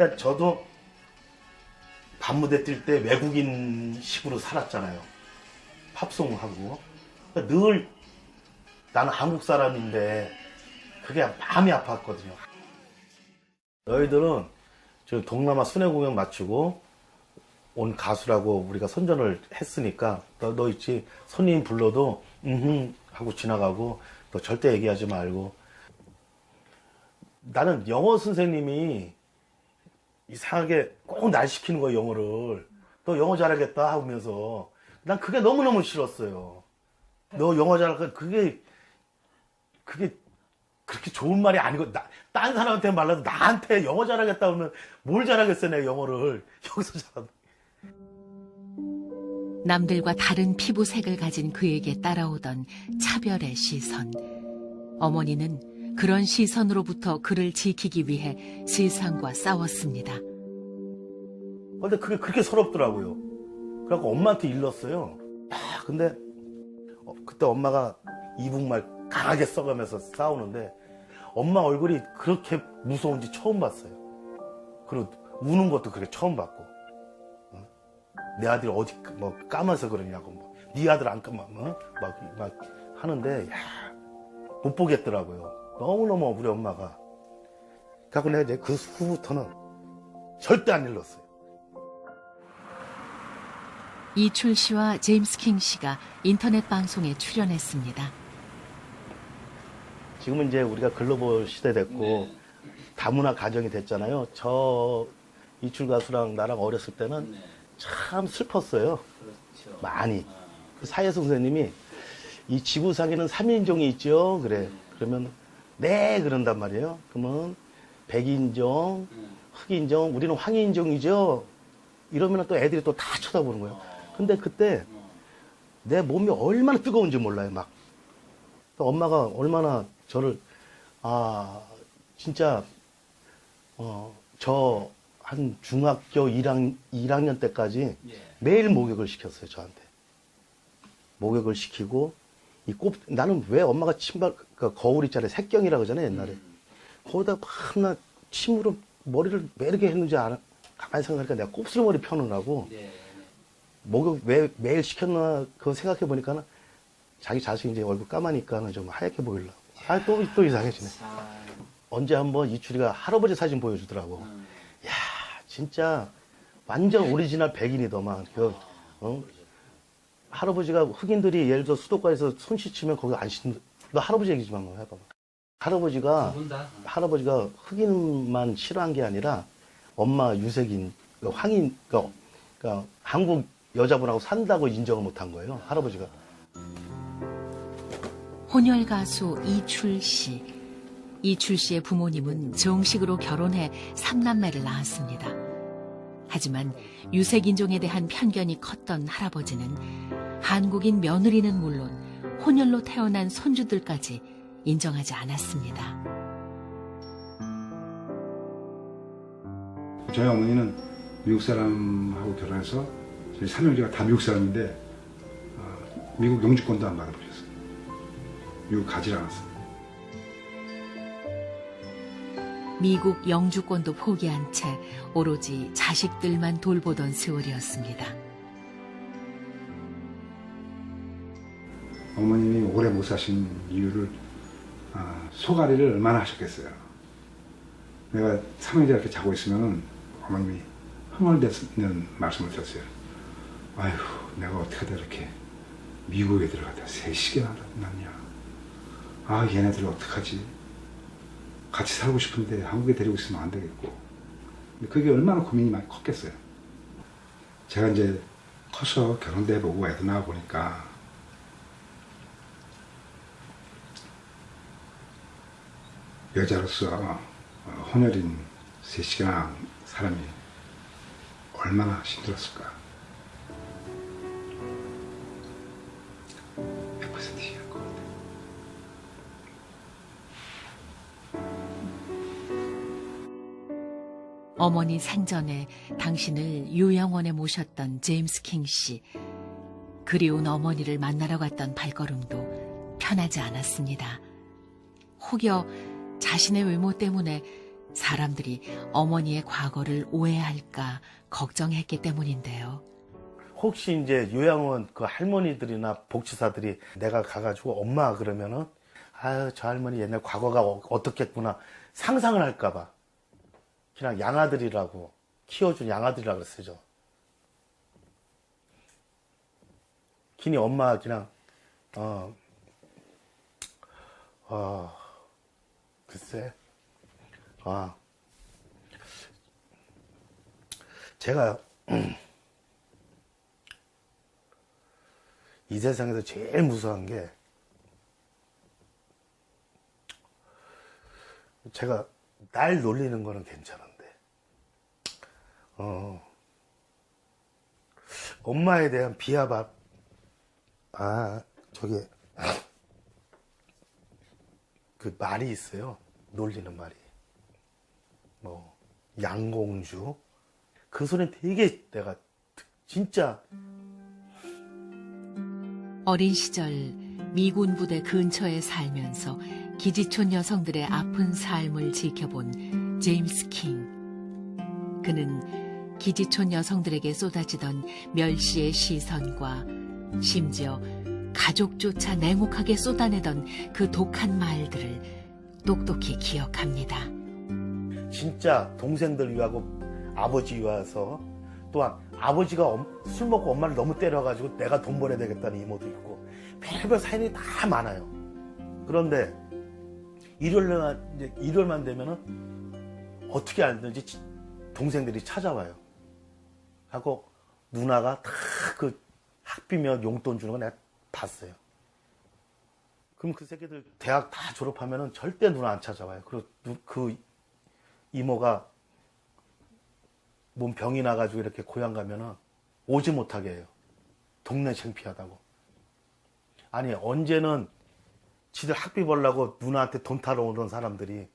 일단 저도 밤무대 뛸 때 외국인 식으로 살았잖아요. 팝송하고. 그러니까 늘 나는 한국 사람인데 그게 마음이 아팠거든요. 너희들은 저 동남아 순회 공연 마치고 온 가수라고 우리가 선전을 했으니까 너, 너 있지 손님 불러도 음흠 하고 지나가고 너 절대 얘기하지 말고 나는 영어 선생님이 이상하게 꼭 날 시키는 거야 영어를. 너 영어 잘하겠다 하면서. 난 그게 너무너무 싫었어요. 너 영어 잘할까 그게 그게 그렇게 좋은 말이 아니고 나, 딴 사람한테 말라도 나한테 영어 잘하겠다 하면 뭘 잘하겠어 내 영어를. 여기서 잘한다 남들과 다른 피부색을 가진 그에게 따라오던 차별의 시선. 어머니는 그런 시선으로부터 그를 지키기 위해 세상과 싸웠습니다. 근데 그게 그렇게 서럽더라고요. 그래갖고 엄마한테 일렀어요. 아, 근데 어, 그때 엄마가 이북말 강하게 써가면서 싸우는데 엄마 얼굴이 그렇게 무서운지 처음 봤어요. 그리고 우는 것도 그렇게 처음 봤고 어? 내 아들이 어디 뭐 까면서 그러냐고 뭐. 네 아들 안 까면 어? 막, 막 하는데 야, 못 보겠더라고요. 너무너무 우리 엄마가 그래갖고 내가 이제 그 후부터는 절대 안 일렀어요. 이출 씨와 제임스 킹 씨가 인터넷 방송에 출연했습니다. 지금은 이제 우리가 글로벌 시대 됐고 다문화 가정이 됐잖아요. 저 이출 가수랑 나랑 어렸을 때는 참 슬펐어요. 많이. 그 사회 선생님이 이 지구상에는 3인종이 있죠. 그래. 그러면 네 그런단 말이에요. 그러면 백인종, 흑인종, 우리는 황인종이죠. 이러면 또 애들이 또 다 쳐다보는 거예요. 근데 그때 내 몸이 얼마나 뜨거운지 몰라요. 막. 또 엄마가 얼마나 저를 아 진짜 어 저 한 중학교 1학, 1학년 때까지 매일 목욕을 시켰어요 저한테. 목욕을 시키고 이 꼽 나는 왜 엄마가 침발 그 거울 있잖아요 색경이라 그러잖아요 옛날에. 거기다 막나 침으로 머리를 왜 이렇게 했는지 알아 가만히 생각하니까 내가 곱슬머리 펴느라고 목욕 왜 매일 시켰나 그거 생각해 보니까는 자기 자신이 이제 얼굴 까마니까는 좀 하얗게 보이려고. 아, 또, 또 이상해지네. 언제 한번 이추리가 할아버지 사진 보여주더라고. 야, 진짜 완전 오리지널 백인이더만. 그, 어? 할아버지가 흑인들이 예를 들어 수도가에서 손 씻으면 거기 안 씻는, 너 할아버지 얘기 좀 한번 해봐봐. 할아버지가, 할아버지가 흑인만 싫어한 게 아니라 엄마 유색인, 그 황인, 그, 그 한국 여자분하고 산다고 인정을 못한 거예요. 할아버지가. 혼혈 가수 이출 씨. 이출 씨의 부모님은 정식으로 결혼해 삼남매를 낳았습니다. 하지만 유색인종에 대한 편견이 컸던 할아버지는 한국인 며느리는 물론 혼혈로 태어난 손주들까지 인정하지 않았습니다. 저희 어머니는 미국 사람하고 결혼해서 저희 삼형제가 다 미국 사람인데 어, 미국 영주권도 안 받아보셨어요. 미국 가지 않았어요. 미국 영주권도 포기한 채 오로지 자식들만 돌보던 세월이었습니다. 어머님이 오래 못 사신 이유를 아, 소가리를 얼마나 하셨겠어요. 내가 삼형제 이렇게 자고 있으면 어머님이 흥얼대는 말씀을 드렸어요. 아휴, 내가 어떻게 하다 이렇게 미국에 들어가다 세 시계나 났냐. 아, 얘네들 어떡하지? 같이 살고 싶은데 한국에 데리고 있으면 안 되겠고. 근데 그게 얼마나 고민이 많이 컸겠어요. 제가 이제 커서 결혼도 해보고 애도 낳아 보니까 여자로서 어, 혼혈인 셋이나 사람이 얼마나 힘들었을까. 100% 이해할 것 같아요. 어머니 생전에 당신을 요양원에 모셨던 제임스 킹 씨. 그리운 어머니를 만나러 갔던 발걸음도 편하지 않았습니다. 혹여 자신의 외모 때문에 사람들이 어머니의 과거를 오해할까 걱정했기 때문인데요. 혹시 이제 요양원 그 할머니들이나 복지사들이 내가 가가지고 엄마 그러면은 아유 저 할머니 옛날 과거가 어- 어떻겠구나 상상을 할까봐 그냥 양아들이라고 키워준 양아들이라고 그랬어요. 괜히 엄마 그냥 어, 어 글쎄 아 제가 이 세상에서 제일 무서운 게 제가 날 놀리는 거는 괜찮은데 어 엄마에 대한 비하밥 아 저기 그 말이 있어요. 놀리는 말이. 뭐 양공주. 그 소리는 되게 내가 진짜 어린 시절 미군 부대 근처에 살면서 기지촌 여성들의 아픈 삶을 지켜본 제임스 킹. 그는 기지촌 여성들에게 쏟아지던 멸시의 시선과 심지어 가족조차 냉혹하게 쏟아내던 그 독한 말들을 똑똑히 기억합니다. 진짜 동생들 위하고 아버지 위해서 또한 아버지가 엄- 술 먹고 엄마를 너무 때려가지고 내가 돈 벌어야 되겠다는 이모도 있고 별별 사연이 다 많아요. 그런데 일요일만 이제 일요일만 되면은 어떻게 알든지 지- 동생들이 찾아와요. 하고 누나가 다 그 학비며 용돈 주는 거 내가 봤어요. 그럼 그 새끼들 대학 다 졸업하면은 절대 누나 안 찾아와요. 그리고 누- 그 이모가 몸 병이 나가지고 이렇게 고향 가면은 오지 못하게 해요. 동네 창피하다고. 아니, 언제는 지들 학비 벌라고 누나한테 돈 타러 오던 사람들이